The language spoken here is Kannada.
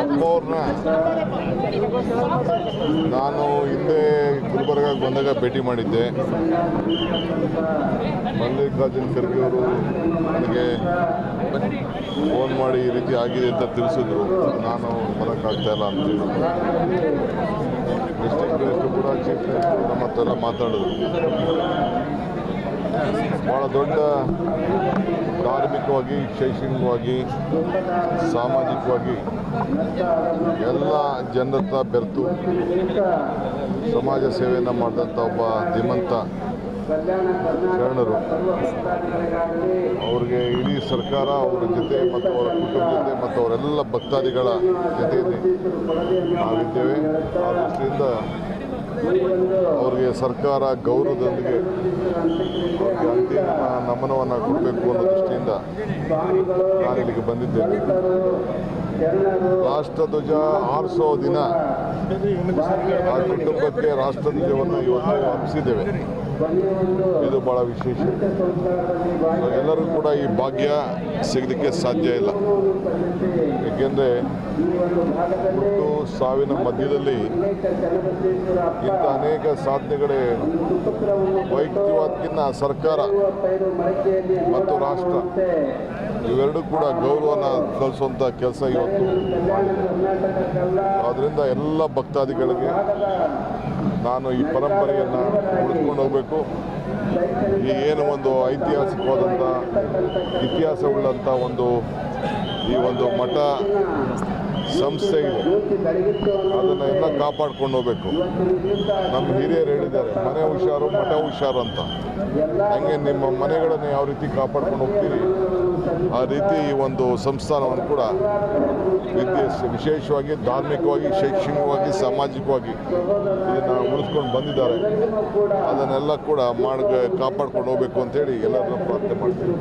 ಅಪ್ಪವ್ರನ್ನ ನಾನು ಹಿಂದೆ ಗುಲ್ಬರ್ಗಾಗೆ ಬಂದಾಗ ಭೇಟಿ ಮಾಡಿದ್ದೆ. ಮಲ್ಲಿಕಾರ್ಜುನ್ ಖರ್ಗೆ ಅವರು ನನಗೆ ಫೋನ್ ಮಾಡಿ ಈ ರೀತಿ ಆಗಿದೆ ಅಂತ ತಿಳಿಸಿದ್ರು. ನಾನು ಬರೋಕ್ಕಾಗ್ತಾ ಇಲ್ಲ ಅಂತ ಡಿಸ್ಟಿಕ್ ಕೂಡ ಚೀಫ್ ಮಿನಿಸ್ಟರ್ ನಮ್ಮ ಹತ್ರ ಮಾತಾಡಿದ್ರು. ಭಾಳ ದೊಡ್ಡ ಧಾರ್ಮಿಕವಾಗಿ, ಶೈಕ್ಷಣಿಕವಾಗಿ, ಸಾಮಾಜಿಕವಾಗಿ ಎಲ್ಲ ಜನರತ್ರ ಬೆರೆತು ಸಮಾಜ ಸೇವೆಯನ್ನು ಮಾಡಿದಂಥ ಒಬ್ಬ ಧೀಮಂತ ಶರಣರು. ಅವ್ರಿಗೆ ಇಡೀ ಸರ್ಕಾರ ಅವರ ಜೊತೆ ಮತ್ತು ಅವರ ಕುಟುಂಬ ಜೊತೆ ಮತ್ತು ಅವರೆಲ್ಲ ಭಕ್ತಾದಿಗಳ ಜೊತೆಯಲ್ಲಿ ನಾವಿದ್ದೇವೆ. ಆ ದೃಷ್ಟಿಯಿಂದ ಅವ್ರಿಗೆ ಸರ್ಕಾರ ಗೌರವದೊಂದಿಗೆ ಅಂತಿಮ ನಮನವನ್ನು ಕೊಡಬೇಕು ಅನ್ನೋ ದೃಷ್ಟಿಯಿಂದ ನಾನು ಇಲ್ಲಿಗೆ ಬಂದಿದ್ದೇನೆ. ರಾಷ್ಟ್ರಧ್ವಜ ಆರಿಸೋ ದಿನ. ಆ ಕುಟುಂಬಕ್ಕೆ ರಾಷ್ಟ್ರಧ್ವಜವನ್ನು ಇವತ್ತು ಹಬ್ಬಿಸಿದ್ದೇವೆ ಇದು ಬಹಳ ವಿಶೇಷ. ಎಲ್ಲರೂ ಕೂಡ ಈ ಭಾಗ್ಯ ಸಿಗಲಿಕ್ಕೆ ಸಾಧ್ಯ ಇಲ್ಲ. ಏಕೆಂದರೆ ಹುಟ್ಟು ಸಾವಿನ ಮಧ್ಯದಲ್ಲಿ ಇಂಥ ಅನೇಕ ಸಾಧನೆಗಳೇ ವೈಯಕ್ತಿಕವಾದಕ್ಕಿಂತ ಸರ್ಕಾರ ಮತ್ತು ರಾಷ್ಟ್ರ ಇವೆರಡೂ ಕೂಡ ಗೌರವನ ಕಲಿಸುವಂಥ ಕೆಲಸ ಇವತ್ತು ಆದ್ದರಿಂದ ಎಲ್ಲ ಭಕ್ತಾದಿಗಳಿಗೆ ನಾನು ಈ ಪರಂಪರೆಯನ್ನು ಉಳಿಸ್ಕೊಂಡು ಹೋಗಬೇಕು. ಈ ಏನು ಒಂದು ಐತಿಹಾಸಿಕವಾದಂಥ ಇತಿಹಾಸವುಳ್ಳಂಥ ಒಂದು, ಈ ಒಂದು ಮಠ ಸಂಸ್ಥೆ ಇದೆ. ಅದನ್ನು ಎಲ್ಲ ಕಾಪಾಡ್ಕೊಂಡು ಹೋಗ್ಬೇಕು. ನಮ್ಮ ಹಿರಿಯರು ಹೇಳಿದ್ದಾರೆ, ಮನೆ ಹುಷಾರು, ಮಠ ಹುಷಾರು ಅಂತ. ಹಂಗೆ ನಿಮ್ಮ ಮನೆಗಳನ್ನು ಯಾವ ರೀತಿ ಕಾಪಾಡ್ಕೊಂಡು ಹೋಗ್ತೀರಿ? ಆ ರೀತಿ ಈ ಒಂದು ಸಂಸ್ಥಾನವನ್ನು ಕೂಡ ವಿದ್ಯೆ ವಿಶೇಷವಾಗಿ ಧಾರ್ಮಿಕವಾಗಿ, ಶೈಕ್ಷಣಿಕವಾಗಿ, ಸಾಮಾಜಿಕವಾಗಿ ಇದನ್ನು ಉಳಿಸ್ಕೊಂಡು ಬಂದಿದ್ದಾರೆ. ಅದನ್ನೆಲ್ಲ ಕೂಡ ಮಾಡ, ಕಾಪಾಡ್ಕೊಂಡು ಹೋಗ್ಬೇಕು ಅಂತೇಳಿ ಎಲ್ಲರನ್ನ ಪ್ರಾರ್ಥನೆ ಮಾಡ್ತೀನಿ.